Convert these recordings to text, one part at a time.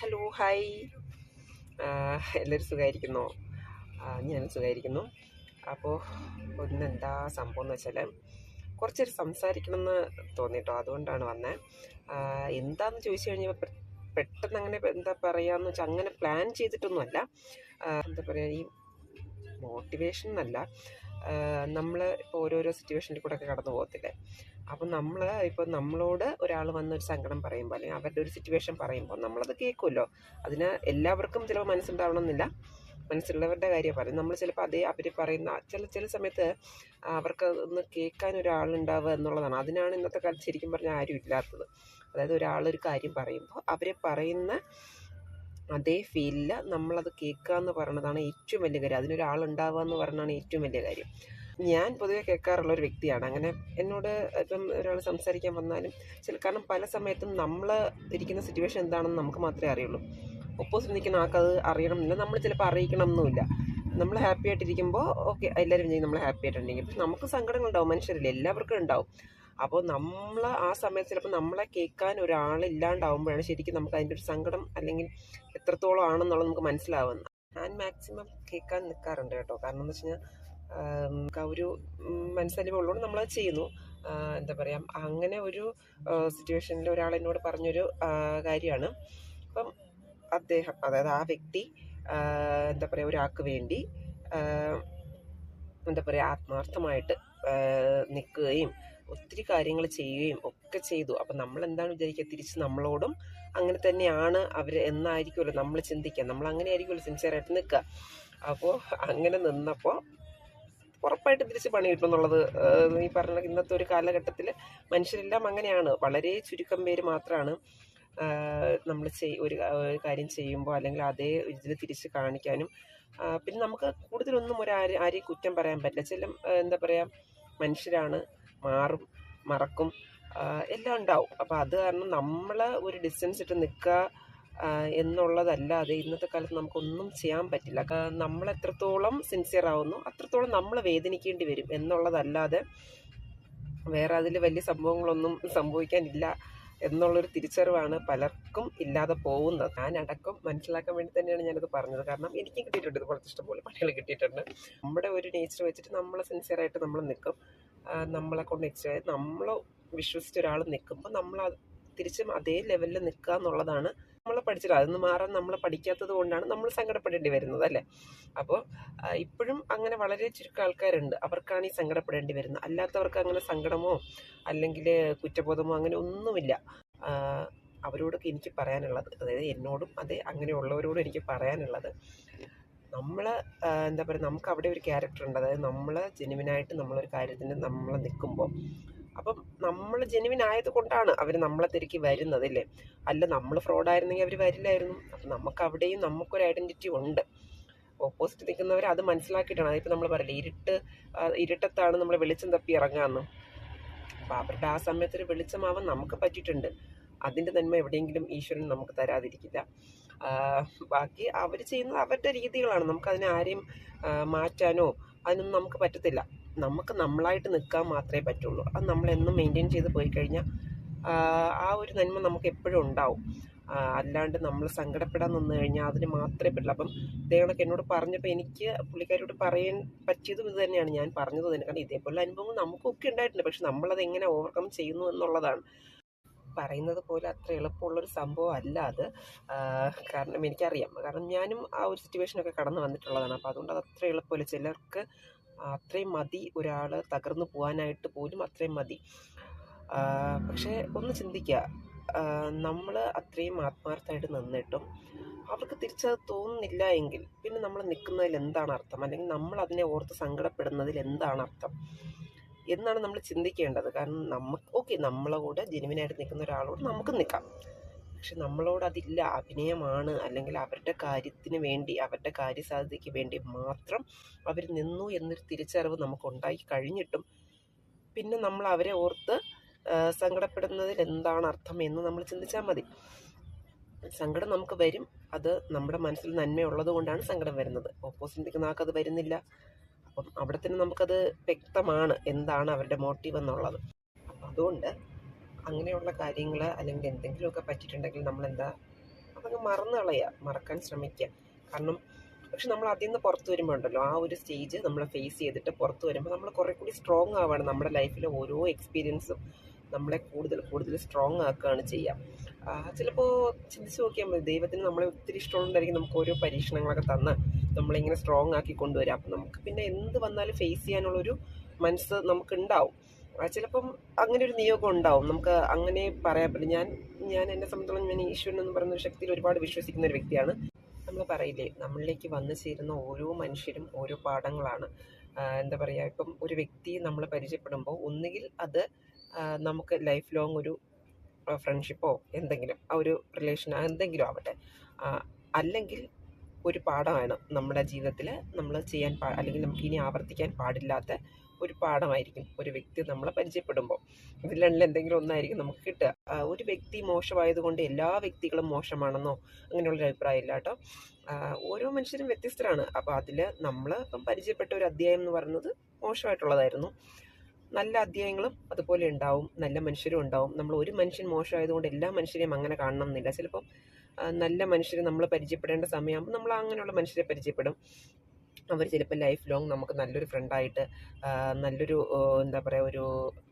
Hello hi. എല്ലാവരും സുഖമായിരിക്കുന്നോ ഞാൻ സുഖമായിരിക്കുന്നു അപ്പോൾ ഒന്നെന്താ സംഭവം എന്ന് വെച്ചാൽ കുറച്ചൊരു സംസാരിക്കണമെന്ന് തോന്നിട്ടോ അതുകൊണ്ടാണ് വന്നത് എന്താന്ന് ചോദിച്ചു കഴിഞ്ഞാൽ പെട്ടെന്ന് അങ്ങനെ എന്താ പറയുകയെന്ന് വെച്ചാൽ അങ്ങനെ പ്ലാൻ ചെയ്തിട്ടൊന്നുമല്ല. എന്താ പറയുക ഈ മോട്ടിവേഷൻ എന്നല്ല. നമ്മൾ ഇപ്പോൾ ഓരോരോ സിറ്റുവേഷനിൽ കൂടെ ഒക്കെ കടന്നു പോകത്തില്ലേ? അപ്പം നമ്മൾ ഇപ്പം നമ്മളോട് ഒരാൾ വന്നൊരു സങ്കടം പറയുമ്പോൾ അല്ലെങ്കിൽ അവരുടെ ഒരു സിറ്റുവേഷൻ പറയുമ്പോൾ നമ്മളത് കേൾക്കുമല്ലോ. അതിന് എല്ലാവർക്കും ചിലപ്പോൾ മനസ്സുണ്ടാവണമെന്നില്ല. മനസ്സുള്ളവരുടെ കാര്യം പറയും. നമ്മൾ ചിലപ്പോൾ അതേ അവർ പറയുന്ന ചില ചില സമയത്ത് അവർക്ക് ഒന്ന് കേൾക്കാൻ ഒരാളുണ്ടാവുക എന്നുള്ളതാണ്. അതിനാണ് ഇന്നത്തെ കാലത്ത് ശരിക്കും പറഞ്ഞാൽ ആരും ഇല്ലാത്തത്. അതായത് ഒരാളൊരു കാര്യം പറയുമ്പോൾ അവർ പറയുന്ന അതേ ഫീലിൽ നമ്മളത് കേൾക്കുക എന്ന് പറയുന്നതാണ് ഏറ്റവും വലിയ കാര്യം. അതിനൊരാളുണ്ടാവുക എന്ന് പറയുന്നതാണ് ഏറ്റവും വലിയ കാര്യം. ഞാൻ പൊതുവെ കേൾക്കാറുള്ള ഒരു വ്യക്തിയാണ്. അങ്ങനെ എന്നോട് ഇപ്പം ഒരാൾ സംസാരിക്കാൻ വന്നാലും ചില കാരണം പല സമയത്തും നമ്മൾ ഇരിക്കുന്ന സിറ്റുവേഷൻ എന്താണെന്ന് നമുക്ക് മാത്രമേ അറിയുള്ളൂ. ഒപ്പോസിറ്റ് നിൽക്കുന്ന ആൾക്കത് അറിയണമെന്നില്ല. നമ്മൾ ചിലപ്പോൾ അറിയിക്കണമെന്നുമില്ല. നമ്മൾ ഹാപ്പി ആയിട്ടിരിക്കുമ്പോൾ ഓക്കെ എല്ലാവരും ചെയ്യും നമ്മൾ ഹാപ്പി ആയിട്ടുണ്ടെങ്കിൽ പക്ഷെ നമുക്ക് സങ്കടങ്ങളുണ്ടാവും മനുഷ്യരില്ല? എല്ലാവർക്കും ഉണ്ടാവും. അപ്പോൾ നമ്മൾ ആ സമയത്ത് ചിലപ്പോൾ നമ്മളെ കേൾക്കാൻ ഒരാളില്ലാണ്ടാവുമ്പോഴാണ് ശരിക്കും നമുക്ക് അതിന്റെ ഒരു സങ്കടം അല്ലെങ്കിൽ എത്രത്തോളം ആണെന്നുള്ളത് നമുക്ക് മനസ്സിലാവുന്നത്. ഞാൻ മാക്സിമം കേൾക്കാൻ നിൽക്കാറുണ്ട് കേട്ടോ. കാരണം എന്ന് വെച്ച് കഴിഞ്ഞാൽ ഒരു ഉം, മനസ്സലിവ് ഉള്ളതുകൊണ്ട് നമ്മളത് ചെയ്യുന്നു. എന്താ പറയുക അങ്ങനെ ഒരു സിറ്റുവേഷനിൽ ഒരാൾ എന്നോട് പറഞ്ഞൊരു കാര്യമാണ്. അപ്പം അദ്ദേഹം അതായത് ആ വ്യക്തി എന്താ പറയുക ഒരാൾക്ക് വേണ്ടി എന്താ പറയുക ആത്മാർത്ഥമായിട്ട് നിൽക്കുകയും ഒത്തിരി കാര്യങ്ങൾ ചെയ്യുകയും ഒക്കെ ചെയ്തു. അപ്പം നമ്മൾ എന്താണ് വിചാരിക്കുക? തിരിച്ച് നമ്മളോടും അങ്ങനെ തന്നെയാണ് അവർ എന്നായിരിക്കുമല്ലോ നമ്മൾ ചിന്തിക്കുക. നമ്മൾ അങ്ങനെ ആയിരിക്കുമല്ലോ സിൻസിയറായിട്ട് നിൽക്കുക. അപ്പോൾ അങ്ങനെ നിന്നപ്പോൾ ഉറപ്പായിട്ട് തിരിച്ച് പണി കിട്ടും എന്നുള്ളത് ഈ പറഞ്ഞ ഇന്നത്തെ ഒരു കാലഘട്ടത്തിൽ മനുഷ്യരെല്ലാം അങ്ങനെയാണ്. വളരെ ചുരുക്കം പേര് മാത്രമാണ് നമ്മൾ ചെയ് ഒരു കാര്യം ചെയ്യുമ്പോൾ അല്ലെങ്കിൽ അതേ ഇതിൽ തിരിച്ച് കാണിക്കാനും പിന്നെ നമുക്ക് കൂടുതലൊന്നും ഒരു ആരെ ആരെയും കുറ്റം പറയാൻ പറ്റില്ല. ചില എന്താ പറയുക മനുഷ്യരാണ് മാറും മറക്കും എല്ലാം ഉണ്ടാവും. അപ്പോൾ അത് കാരണം നമ്മൾ ഒരു ഡിസ്റ്റൻസ് ഇട്ട് നിൽക്കുക എന്നുള്ളതല്ലാതെ ഇന്നത്തെ കാലത്ത് നമുക്കൊന്നും ചെയ്യാൻ പറ്റില്ല. നമ്മൾ എത്രത്തോളം സിൻസിയർ ആവുന്നു അത്രത്തോളം നമ്മൾ വേദനിക്കേണ്ടി വരും എന്നുള്ളതല്ലാതെ വേറെ അതിൽ വലിയ സംഭവങ്ങളൊന്നും സംഭവിക്കാനില്ല എന്നുള്ളൊരു തിരിച്ചറിവാണ് പലർക്കും ഇല്ലാതെ പോകുന്നത്. ഞാൻ അടക്കം മനസ്സിലാക്കാൻ വേണ്ടി തന്നെയാണ് ഞാനത് പറഞ്ഞത്. കാരണം എനിക്കും കിട്ടിയിട്ടുണ്ട് ഇതുപോലത്തെ ഇഷ്ടംപോലെ പണികൾ കിട്ടിയിട്ടുണ്ട്. നമ്മുടെ ഒരു നേച്ചർ വെച്ചിട്ട് നമ്മൾ സിൻസിയറായിട്ട് നമ്മൾ നിൽക്കും നമ്മളെ കൊണ്ട് നെക്സ്റ്റ് നമ്മൾ വിശ്വസിച്ച ഒരാൾ നിൽക്കുമ്പോൾ നമ്മൾ തിരിച്ചും അതേ ലെവലിൽ നിൽക്കുക എന്നുള്ളതാണ് നമ്മൾ പഠിച്ചില്ല. അതൊന്ന് മാറാൻ നമ്മൾ പഠിക്കാത്തത് കൊണ്ടാണ് നമ്മൾ സങ്കടപ്പെടേണ്ടി വരുന്നത് അല്ലേ? അപ്പോൾ ഇപ്പോഴും അങ്ങനെ വളരെ ചുരുക്കം ആൾക്കാരുണ്ട്. അവർക്കാണ് ഈ സങ്കടപ്പെടേണ്ടി വരുന്നത്. അല്ലാത്തവർക്ക് അങ്ങനെ സങ്കടമോ അല്ലെങ്കിൽ കുറ്റബോധമോ അങ്ങനെ ഒന്നുമില്ല. അവരോടൊക്കെ എനിക്ക് പറയാനുള്ളത് അതായത് എന്നോടും അതെ അങ്ങനെയുള്ളവരോടും എനിക്ക് പറയാനുള്ളത്. നമ്മൾ എന്താ പറയുക നമുക്ക് അവിടെ ഒരു ക്യാരക്ടർ ഉണ്ട് അതായത് നമ്മൾ ജെനുവിനായിട്ട് നമ്മളൊരു കാര്യത്തിന് നമ്മൾ നിൽക്കുമ്പോൾ അപ്പം നമ്മൾ ജെനുവിൻ ആയത് കൊണ്ടാണ് അവർ നമ്മളെ തിരക്കി വരുന്നത് അല്ലേ? അല്ല നമ്മൾ ഫ്രോഡായിരുന്നെങ്കിൽ അവർ വരില്ലായിരുന്നു. അപ്പം നമുക്ക് അവിടെയും നമുക്കൊരു ഐഡന്റിറ്റി ഉണ്ട്. ഓപ്പോസിറ്റ് നിൽക്കുന്നവർ അത് മനസ്സിലാക്കിയിട്ടാണ്. അതിപ്പോൾ നമ്മൾ പറയില്ലേ ഇരുട്ട് ഇരുട്ടത്താണ് നമ്മൾ വെളിച്ചം തപ്പി ഇറങ്ങാമെന്ന് അപ്പം അവരുടെ ആ സമയത്തൊരു വെളിച്ചമാവാൻ നമുക്ക് പറ്റിയിട്ടുണ്ട്. അതിന്റെ നന്മ എവിടെയെങ്കിലും ഈശ്വരൻ നമുക്ക് തരാതിരിക്കില്ല. ബാക്കി അവർ ചെയ്യുന്നത് അവരുടെ രീതികളാണ്. നമുക്കതിനെ ആരെയും മാറ്റാനോ അതിനൊന്നും നമുക്ക് പറ്റത്തില്ല. നമുക്ക് നമ്മളായിട്ട് നിൽക്കാൻ മാത്രമേ പറ്റുള്ളൂ. അത് നമ്മളെന്നും മെയിന്റെയിൻ ചെയ്ത് പോയി കഴിഞ്ഞാൽ ആ, ഒരു നന്മ നമുക്ക് എപ്പോഴും ഉണ്ടാവും. അല്ലാണ്ട് നമ്മൾ സങ്കടപ്പെടാൻ നിന്ന് കഴിഞ്ഞാൽ അതിന് മാത്രമേ പറ്റുള്ളൂ. അപ്പം ഇദ്ദേഹങ്ങളൊക്കെ എന്നോട് പറഞ്ഞപ്പോൾ എനിക്ക് പുള്ളിക്കാരോട് പറയാൻ പറ്റിയതും ഇത് തന്നെയാണ്. ഞാൻ പറഞ്ഞത് തന്നെ. കാരണം ഇതേപോലെ അനുഭവങ്ങൾ നമുക്കൊക്കെ ഉണ്ടായിട്ടുണ്ട്. പക്ഷെ നമ്മളത് എങ്ങനെ ഓവർകം ചെയ്യുന്നു എന്നുള്ളതാണ്. പറയുന്നത് പോലെ അത്ര എളുപ്പമുള്ളൊരു സംഭവം അല്ല അത്. കാരണം എനിക്കറിയാം. കാരണം ഞാനും ആ ഒരു സിറ്റുവേഷനൊക്കെ കടന്നു വന്നിട്ടുള്ളതാണ്. അപ്പോൾ അതുകൊണ്ട് അത് അത്ര എളുപ്പമില്ല. ചിലർക്ക് അത്രയും മതി ഒരാൾ തകർന്നു പോകാനായിട്ട് പോലും അത്രയും മതി. പക്ഷേ ഒന്ന് ചിന്തിക്കുക നമ്മൾ അത്രയും ആത്മാർത്ഥമായിട്ട് നിന്നിട്ടും അവർക്ക് തിരിച്ചത് തോന്നുന്നില്ല എങ്കിൽ പിന്നെ നമ്മൾ നിൽക്കുന്നതിൽ എന്താണ് അർത്ഥം? അല്ലെങ്കിൽ നമ്മൾ അതിനെ ഓർത്ത് സങ്കടപ്പെടുന്നതിൽ എന്താണ് അർത്ഥം? എന്നാണ് നമ്മൾ ചിന്തിക്കേണ്ടത്. കാരണം നമുക്ക് ഓക്കെ നമ്മളെ കൂടെ ജെനുവിനായിട്ട് നിൽക്കുന്ന ഒരാളോട് നമുക്ക് നിൽക്കാം. പക്ഷെ നമ്മളോട് അതില്ല. അഭിനയമാണ് അല്ലെങ്കിൽ അവരുടെ കാര്യത്തിന് വേണ്ടി അവരുടെ കാര്യസാധ്യതയ്ക്ക് വേണ്ടി മാത്രം അവർ നിന്നു എന്നൊരു തിരിച്ചറിവ് നമുക്ക് ഉണ്ടായി കഴിഞ്ഞിട്ടും പിന്നെ നമ്മൾ അവരെ ഓർത്ത് സങ്കടപ്പെടുന്നതിൽ എന്താണ് അർത്ഥം എന്ന് നമ്മൾ ചിന്തിച്ചാൽ മതി. സങ്കടം നമുക്ക് വരും. അത് നമ്മുടെ മനസ്സിൽ നന്മയുള്ളത് കൊണ്ടാണ് സങ്കടം വരുന്നത്. ഓപ്പോസിറ്റ് നിൽക്കുന്ന ആൾക്കത് വരുന്നില്ല. അപ്പം അവിടെ തന്നെ നമുക്കത് വ്യക്തമാണ് എന്താണ് അവരുടെ മോട്ടീവ് എന്നുള്ളത്. അതുകൊണ്ട് അങ്ങനെയുള്ള കാര്യങ്ങൾ അല്ലെങ്കിൽ എന്തെങ്കിലുമൊക്കെ പറ്റിയിട്ടുണ്ടെങ്കിൽ നമ്മളെന്താ? അതങ്ങ് മറന്നു കളയുക മറക്കാൻ ശ്രമിക്കുക കാരണം പക്ഷെ നമ്മൾ അതിൽ നിന്ന് പുറത്ത് വരുമ്പോൾ ഉണ്ടല്ലോ ആ ഒരു സ്റ്റേജ് നമ്മൾ ഫേസ് ചെയ്തിട്ട് പുറത്ത് വരുമ്പോൾ നമ്മൾ കുറേ കൂടി സ്ട്രോങ് ആവുകയാണ് നമ്മുടെ ലൈഫിലെ ഓരോ എക്സ്പീരിയൻസും നമ്മളെ കൂടുതൽ കൂടുതൽ സ്ട്രോങ് ആക്കുകയാണ് ചെയ്യുക ചിലപ്പോൾ ചിന്തിച്ച് നോക്കിയാൽ മതി. ദൈവത്തിന് നമ്മളെ ഒത്തിരി ഇഷ്ടമുണ്ടായിരിക്കും നമുക്ക് ഓരോ പരീക്ഷണങ്ങളൊക്കെ തന്ന് നമ്മളിങ്ങനെ സ്ട്രോങ് ആക്കി കൊണ്ടുവരാം. അപ്പം നമുക്ക് പിന്നെ എന്ത് വന്നാലും ഫേസ് ചെയ്യാനുള്ളൊരു മനസ്സ് നമുക്കുണ്ടാവും. ചിലപ്പം അങ്ങനെ ഒരു നിയോഗം ഉണ്ടാവും. നമുക്ക് അങ്ങനെ പറയാൻ പറ്റും ഞാൻ ഞാൻ എന്നെ സംബന്ധിച്ചോളം ഞാൻ ഈശ്വരൻ എന്ന് പറയുന്ന ഒരു ശക്തിയിൽ ഒരുപാട് വിശ്വസിക്കുന്ന ഒരു വ്യക്തിയാണ്. നമ്മൾ പറയില്ലേ നമ്മളിലേക്ക് വന്നു ചേരുന്ന ഓരോ മനുഷ്യരും ഓരോ പാഠങ്ങളാണ്. എന്താ പറയുക ഇപ്പം ഒരു വ്യക്തി നമ്മൾ പരിചയപ്പെടുമ്പോൾ ഒന്നുകിൽ അത് നമുക്ക് ലൈഫ് ലോങ് ഒരു ഫ്രണ്ട്ഷിപ്പോ എന്തെങ്കിലും ആ ഒരു റിലേഷൻ എന്തെങ്കിലും ആവട്ടെ. അല്ലെങ്കിൽ ഒരു പാഠമാണ് നമ്മുടെ ജീവിതത്തിൽ നമ്മൾ ചെയ്യാൻ പാ അല്ലെങ്കിൽ നമുക്ക് ഇനി ആവർത്തിക്കാൻ പാടില്ലാത്ത ഒരു പാഠമായിരിക്കും. ഒരു വ്യക്തി നമ്മളെ പരിചയപ്പെടുമ്പോൾ. ഇതിൽ രണ്ടിൽ എന്തെങ്കിലും ഒന്നായിരിക്കും നമുക്ക് കിട്ടുക. ഒരു വ്യക്തി മോശമായതുകൊണ്ട് എല്ലാ വ്യക്തികളും മോശമാണെന്നോ അങ്ങനെയുള്ളൊരു അഭിപ്രായം ഇല്ല കേട്ടോ ഓരോ മനുഷ്യരും വ്യത്യസ്തരാണ്. അപ്പോൾ അതിൽ നമ്മൾ ഇപ്പം പരിചയപ്പെട്ട ഒരു അധ്യായം എന്ന് പറയുന്നത് മോശമായിട്ടുള്ളതായിരുന്നു. നല്ല അധ്യായങ്ങളും അതുപോലെ ഉണ്ടാവും. നല്ല മനുഷ്യരും ഉണ്ടാവും. നമ്മൾ ഒരു മനുഷ്യൻ മോശമായതുകൊണ്ട് എല്ലാ മനുഷ്യരെയും അങ്ങനെ കാണണം എന്നില്ല ചിലപ്പം നല്ല മനുഷ്യരെ നമ്മൾ പരിചയപ്പെടേണ്ട സമയമാകുമ്പോൾ നമ്മൾ അങ്ങനെയുള്ള മനുഷ്യരെ പരിചയപ്പെടും. അവർ ചിലപ്പോൾ ലൈഫ് ലോങ് നമുക്ക് നല്ലൊരു ഫ്രണ്ടായിട്ട് നല്ലൊരു എന്താ പറയുക ഒരു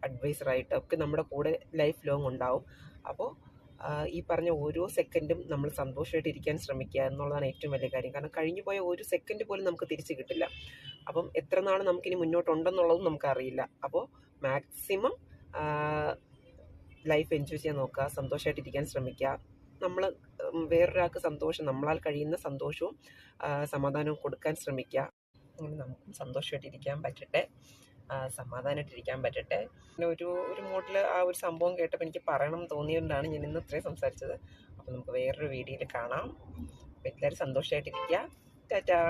അഡ്വൈസറായിട്ട് ഒക്കെ നമ്മുടെ കൂടെ ലൈഫ് ലോങ് ഉണ്ടാവും. അപ്പോൾ ഈ പറഞ്ഞ ഓരോ സെക്കൻഡും നമ്മൾ സന്തോഷമായിട്ട് ഇരിക്കാൻ ശ്രമിക്കുക എന്നുള്ളതാണ് ഏറ്റവും വലിയ കാര്യം. കാരണം കഴിഞ്ഞു പോയ ഒരു സെക്കൻഡ് പോലും നമുക്ക് തിരിച്ചു കിട്ടില്ല. അപ്പം എത്ര നാൾ നമുക്കിനി മുന്നോട്ടുണ്ടെന്നുള്ളതും നമുക്കറിയില്ല അപ്പോൾ മാക്സിമം ലൈഫ് എൻജോയ് ചെയ്യാൻ നോക്കുക സന്തോഷമായിട്ട് ഇരിക്കാൻ ശ്രമിക്കുക. നമ്മൾ വേറൊരാൾക്ക് സന്തോഷം നമ്മളാൽ കഴിയുന്ന സന്തോഷവും സമാധാനവും കൊടുക്കാൻ ശ്രമിക്കുക അങ്ങനെ നമുക്കും സന്തോഷമായിട്ടിരിക്കാൻ പറ്റട്ടെ. സമാധാനമായിട്ടിരിക്കാൻ പറ്റട്ടെ. പിന്നെ ഒരു ഒരു മോട്ടിൽ ആ ഒരു സംഭവം കേട്ടപ്പോൾ എനിക്ക് പറയണം തോന്നിയതുകൊണ്ടാണ് ഞാൻ ഇന്ന് ഇത്രയും സംസാരിച്ചത്. അപ്പോൾ നമുക്ക് വേറൊരു വീഡിയോയിൽ കാണാം. അപ്പോൾ എല്ലാവരും സന്തോഷമായിട്ടിരിക്കുക ടാറ്റാ.